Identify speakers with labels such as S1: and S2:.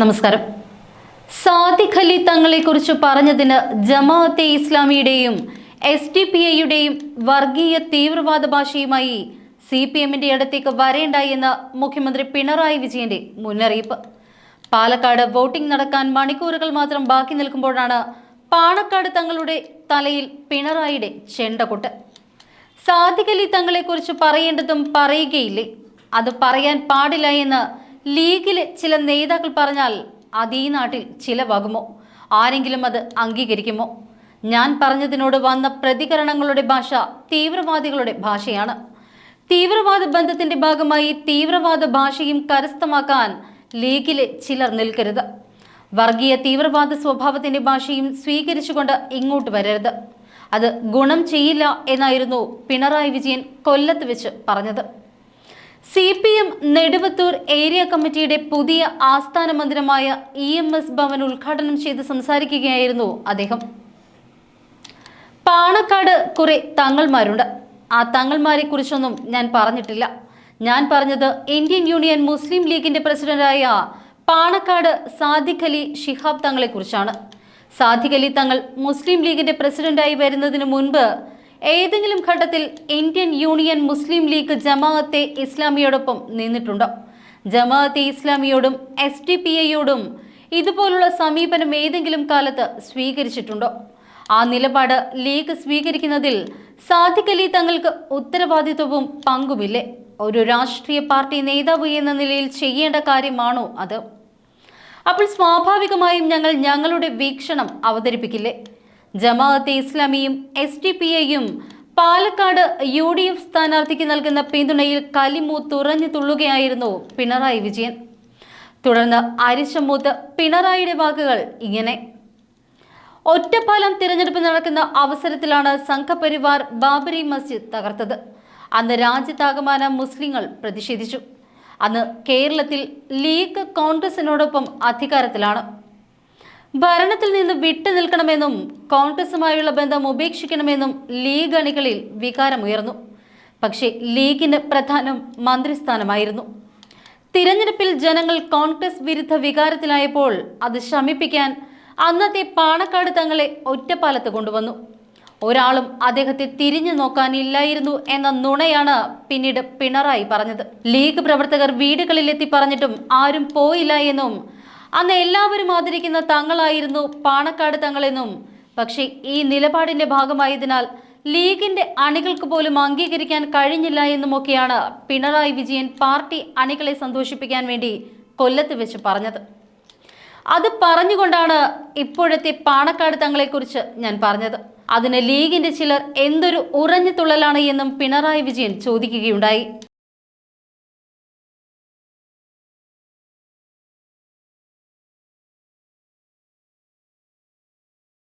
S1: നമസ്കാരം. സാദിഖ് അലി തങ്ങളെക്കുറിച്ച് പറഞ്ഞതിന് ജമാഅത്തെ ഇസ്ലാമിയുടെയും എസ് ഡി പി ഐയുടെയും വർഗീയ തീവ്രവാദ ഭാഷയുമായി സി പി എമ്മിന്റെ അടുത്തേക്ക് വരേണ്ട എന്ന് മുഖ്യമന്ത്രി പിണറായി വിജയന്റെ മുന്നറിയിപ്പ്. പാലക്കാട് വോട്ടിംഗ് നടക്കാൻ മണിക്കൂറുകൾ മാത്രം ബാക്കി നിൽക്കുമ്പോഴാണ് പാണക്കാട് തങ്ങളുടെ തലയിൽ പിണറായിയുടെ ചെണ്ടകൊട്ട്. സാദിഖ് അലി തങ്ങളെക്കുറിച്ച് പറയേണ്ടതും പറയുകയില്ലേ? അത് പറയാൻ പാടില്ല എന്ന് ലീഗിലെ ചില നേതാക്കൾ പറഞ്ഞാൽ അത് നാട്ടിൽ ചിലവാകുമോ ആരെങ്കിലും അത് അംഗീകരിക്കുമോ? ഞാൻ പറഞ്ഞതിനോട് വന്ന പ്രതികരണങ്ങളുടെ ഭാഷ തീവ്രവാദികളുടെ ഭാഷയാണ്. തീവ്രവാദ ബന്ധത്തിന്റെ ഭാഗമായി തീവ്രവാദ ഭാഷയും കരസ്ഥമാക്കാൻ ലീഗിലെ ചിലർ നിൽക്കരുത്. വർഗീയ തീവ്രവാദ സ്വഭാവത്തിന്റെ ഭാഷയും സ്വീകരിച്ചുകൊണ്ട് ഇങ്ങോട്ട് വരരുത്. അത് ഗുണം ചെയ്യില്ല എന്നായിരുന്നു പിണറായി വിജയൻ കൊല്ലത്ത് വെച്ച് പറഞ്ഞത്. C P M Neduvathur area കമ്മിറ്റിയുടെ പുതിയ ആസ്ഥാന മന്ദിരമായ ഇ എം എസ് ഭവൻ ഉദ്ഘാടനം ചെയ്ത് സംസാരിക്കുകയായിരുന്നു അദ്ദേഹം. പാണക്കാട് കുറെ തങ്ങൾമാരുണ്ട്. ആ തങ്ങൾമാരെ കുറിച്ചൊന്നും ഞാൻ പറഞ്ഞിട്ടില്ല. ഞാൻ പറഞ്ഞത് ഇന്ത്യൻ യൂണിയൻ മുസ്ലിം ലീഗിന്റെ പ്രസിഡന്റായ പാണക്കാട് സാദിഖ് അലി ഷിഹാബ് തങ്ങളെ കുറിച്ചാണ് സാദിഖ് അലി തങ്ങൾ മുസ്ലിം ലീഗിന്റെ പ്രസിഡന്റായി വരുന്നതിന് മുൻപ് ഏതെങ്കിലും ഘട്ടത്തിൽ Indian Union Muslim League Jamaat ഇസ്ലാമിയോടൊപ്പം നിന്നിട്ടുണ്ടോ. ജമാഅത്തെ ഇസ്ലാമിയോടും എസ് ഡി പി ഐയോടും ഇതുപോലുള്ള സമീപനം ഏതെങ്കിലും കാലത്ത് സ്വീകരിച്ചിട്ടുണ്ടോ? ആ നിലപാട് ലീഗ് സ്വീകരിക്കുന്നതിൽ സാധിക്കലി തങ്ങൾക്ക് ഉത്തരവാദിത്വവും പങ്കുമില്ലേ? ഒരു രാഷ്ട്രീയ പാർട്ടി നേതാവ് എന്ന നിലയിൽ ചെയ്യേണ്ട കാര്യമാണോ അത്? അപ്പോൾ സ്വാഭാവികമായും ഞങ്ങൾ ഞങ്ങളുടെ വീക്ഷണം അവതരിപ്പിക്കില്ലേ? ജമാഅത്തെ ഇസ്ലാമിയും എസ് ഡി പി ഐയും പാലക്കാട് യു ഡി എഫ് സ്ഥാനാർത്ഥിക്ക് നൽകുന്ന പിന്തുണയിൽ കലിമൂ തുറഞ്ഞു തുള്ളുകയായിരുന്നു പിണറായി വിജയൻ. തുടർന്ന് അരിശമൂത്ത് പിണറായിയുടെ വാക്കുകൾ ഇങ്ങനെ. ഒറ്റപ്പാലം തിരഞ്ഞെടുപ്പ് നടക്കുന്ന അവസരത്തിലാണ് സംഘപരിവാർ ബാബരി മസ്ജിദ് തകർത്തത്. അന്ന് രാജ്യത്താകമാനം മുസ്ലിങ്ങൾ പ്രതിഷേധിച്ചു. അന്ന് കേരളത്തിൽ ലീഗ് കോൺഗ്രസിനോടൊപ്പം അധികാരത്തിലാണ്. ഭരണത്തിൽ നിന്ന് വിട്ടു നിൽക്കണമെന്നും കോൺഗ്രസുമായുള്ള ബന്ധം ഉപേക്ഷിക്കണമെന്നും ലീഗ് അണികളിൽ വികാരമുയർന്നു. പക്ഷേ ലീഗിന് പ്രധാനം മന്ത്രിസ്ഥാനമായിരുന്നു. തിരഞ്ഞെടുപ്പിൽ ജനങ്ങൾ കോൺഗ്രസ് വിരുദ്ധ വികാരത്തിലായപ്പോൾ അത് ശമിപ്പിക്കാൻ അന്നത്തെ പാണക്കാട് തങ്ങളെ ഒറ്റപ്പാലത്ത് കൊണ്ടുവന്നു. ഒരാളും അദ്ദേഹത്തെ തിരിഞ്ഞു നോക്കാനില്ലായിരുന്നു എന്ന നുണയാണ് പിന്നീട് പിണറായി പറഞ്ഞത്. ലീഗ് പ്രവർത്തകർ വീടുകളിലെത്തി പറഞ്ഞിട്ടും ആരും പോയില്ല എന്നും അന്ന് എല്ലാവരും ആദരിക്കുന്ന തങ്ങളായിരുന്നു പാണക്കാട് തങ്ങളെന്നും. പക്ഷേ ഈ നിലപാടിന്റെ ഭാഗമായതിനാൽ ലീഗിന്റെ അണികൾക്ക് പോലും അംഗീകരിക്കാൻ കഴിഞ്ഞില്ല എന്നുമൊക്കെയാണ് പിണറായി വിജയൻ പാർട്ടി അണികളെ സന്തോഷിപ്പിക്കാൻ വേണ്ടി കൊല്ലത്ത് വെച്ച് പറഞ്ഞത്. അത് പറഞ്ഞുകൊണ്ടാണ് ഇപ്പോഴത്തെ പാണക്കാട് തങ്ങളെക്കുറിച്ച് ഞാൻ പറഞ്ഞത്. അതിന് ലീഗിന്റെ ചിലർ എന്തൊരു ഉറഞ്ഞു തുള്ളലാണ് എന്നും പിണറായി വിജയൻ ചോദിക്കുകയുണ്ടായി.